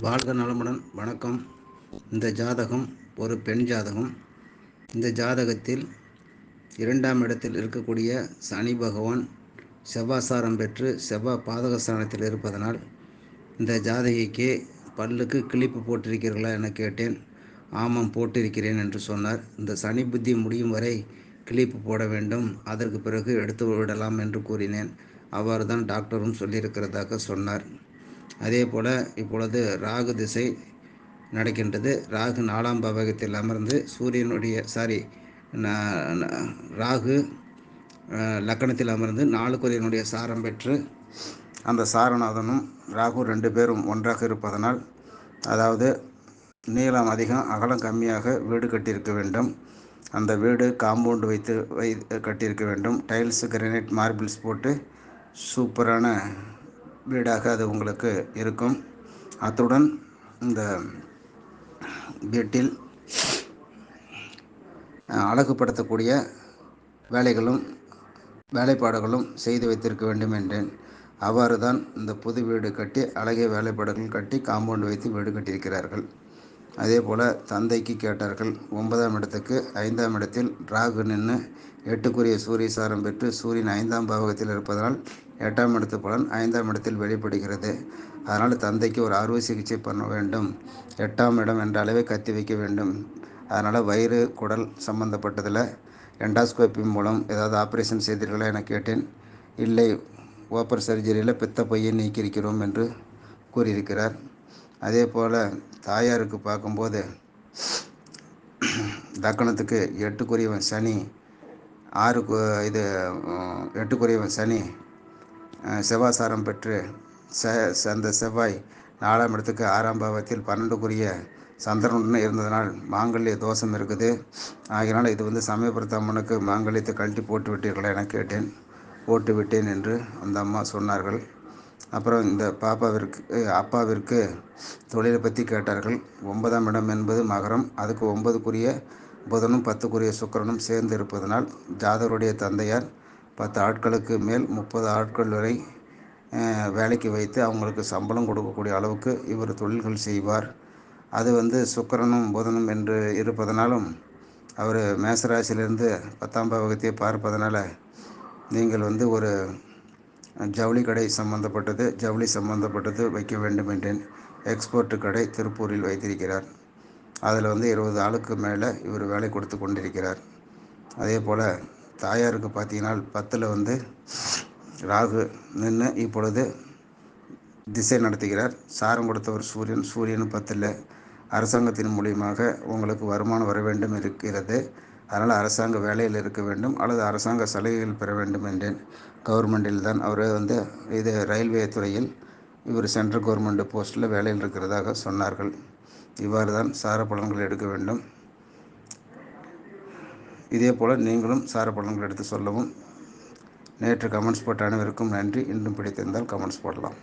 வாழ்க நலமுடன். வணக்கம். இந்த ஜாதகம் ஒரு பெண் ஜாதகம். இந்த ஜாதகத்தில் இரண்டாம் இடத்தில் இருக்கக்கூடிய சனி பகவான் செவ்வாசாரம் பெற்று செவ்வாய் பாதகஸ்தானத்தில் இருப்பதனால் இந்த ஜாதகிக்கு பல்லுக்கு கிளிப்பு போட்டிருக்கிறீர்களா என கேட்டேன். ஆமாம் போட்டிருக்கிறேன் என்று சொன்னார். இந்த சனி புத்தி முடியும் வரை கிளிப்பு போட வேண்டும். அதற்கு பிறகு எடுத்து விடலாம் என்று கூறினேன். அவ்வாறு தான் டாக்டரும் சொல்லியிருக்கிறதாக சொன்னார். அதே போல் இப்பொழுது ராகு திசை நடக்கின்றது. ராகு நாலாம் பாவகத்தில் அமர்ந்து சூரியனுடைய சாரி ராகு லக்கணத்தில் அமர்ந்து நாலுக்குரியனுடைய சாரம் பெற்று அந்த சாரநாதனும் ராகு ரெண்டு பேரும் ஒன்றாக இருப்பதனால் அதாவது நீளம் அதிகம் அகலம் கம்மியாக வீடு கட்டியிருக்க வேண்டும். அந்த வீடு காம்பவுண்டு வைத்து வை கட்டியிருக்க வேண்டும். டைல்ஸ் கிரனைட் மார்பிள்ஸ் போட்டு சூப்பரான வீடாக அது உங்களுக்கு இருக்கும். அத்துடன் இந்த வீட்டில் அழகுபடுத்தக்கூடிய வேலைகளும் வேலைப்பாடுகளும் செய்து வைத்திருக்க வேண்டும் என்றேன். அவ்வாறு தான் இந்த புது வீடு கட்டி அழகிய வேலைப்பாடுகள் கட்டி காம்பவுண்ட் வைத்து வீடு கட்டியிருக்கிறார்கள். அதே போல் தந்தைக்கு கேட்டார்கள் ஒன்பதாம் இடத்துக்கு ஐந்தாம் இடத்தில் ராகு நின்று எட்டுக்குரிய சூரிய சாரம் பெற்று சூரியன் ஐந்தாம் பாவகத்தில் இருப்பதனால் எட்டாம் இடத்து பலன் ஐந்தாம் இடத்தில் வெளிப்படுகிறது. அதனால் தந்தைக்கு ஒரு அறுவை சிகிச்சை பண்ண வேண்டும். எட்டாம் இடம் என்ற அளவை கத்தி வைக்க வேண்டும். அதனால் வயிறு குடல் சம்பந்தப்பட்டதில் எண்டாஸ்கோப்பி மூலம் ஏதாவது ஆப்ரேஷன் செய்தீர்களா என கேட்டேன். இல்லை ஓப்பர் சர்ஜரியில் பித்த பையை நீக்கியிருக்கிறோம் என்று கூறியிருக்கிறார். அதே போல் தாயாருக்கு பார்க்கும்போது தக்கணத்துக்கு எட்டுக்குரியவன் சனி ஆறு இது எட்டுக்குரியவன் சனி செவ்வாசாரம் பெற்று ச அந்த செவ்வாய் நாலாம் இடத்துக்கு ஆறாம் பாவத்தில் பன்னெண்டுக்குரிய சந்திரனுடன் இருந்ததனால் மாங்கல்ய தோஷம் இருக்குது. ஆகினால் இது வந்து சமயபுரத்தம்மனுக்கு மாங்கல்யத்தை கழட்டி போட்டு விட்டீர்களா என கேட்டேன். போட்டு விட்டேன் என்று அந்த அம்மா சொன்னார்கள். அப்புறம் இந்த பாப்பாவிற்கு அப்பாவிற்கு தொழிலை பற்றி கேட்டார்கள். ஒன்பதாம் இடம் என்பது மகரம். அதுக்கு ஒன்பதுக்குரிய புதனும் பத்துக்குரிய சுக்கரனும் சேர்ந்து இருப்பதனால் ஜாதகருடைய தந்தையார் பத்து ஆட்களுக்கு மேல் முப்பது ஆட்கள் வரை வேலைக்கு வைத்து அவங்களுக்கு சம்பளம் கொடுக்கக்கூடிய அளவுக்கு இவர் தொழில்கள் செய்வார். அது வந்து சுக்கரனும் புதனும் என்று இருப்பதனாலும் அவர் மேசராசிலிருந்து பத்தாம் பாவகத்தை பார்ப்பதனால நீங்கள் வந்து ஒரு ஜவுளி கடை சம்பந்தப்பட்டது ஜவுளி சம்பந்தப்பட்டது வைக்க வேண்டும் என்றேன் எக்ஸ்போர்ட் கடை திருப்பூரில் வைத்திருக்கிறார். அதில் வந்து இருபது ஆளுக்கு மேலே இவர் வேலை கொடுத்து கொண்டிருக்கிறார். அதே போல் தாயாருக்கு பார்த்தீங்கன்னா பத்தில் வந்து ராகு நின்று இப்பொழுது திசை நடத்துகிறார். சாரம் கொடுத்தவர் சூரியன் சூரியன் பத்தில். அரசாங்கத்தின் மூலியமாக உங்களுக்கு வருமானம் வர வேண்டும் இருக்கிறது. அதனால் அரசாங்க வேலையில் இருக்க வேண்டும் அல்லது அரசாங்க சலுகைகள் பெற வேண்டும் என்றேன். கவர்மெண்டில் தான் அவர் வந்து இது ரயில்வே துறையில் இவர் சென்ட்ரல் கவர்மெண்ட் போஸ்ட்டில் வேலையில் இருக்கிறதாக சொன்னார்கள். இவ்வாறு தான் சார பலன்கள் எடுக்க வேண்டும். இதே போல் நீங்களும் சார பலன்கள் எடுத்து சொல்லவும். நேற்று கமெண்ட்ஸ் போட்ட அனைவருக்கும் நன்றி. இன்னும் பிடித்திருந்தால் கமெண்ட்ஸ் போடலாம்.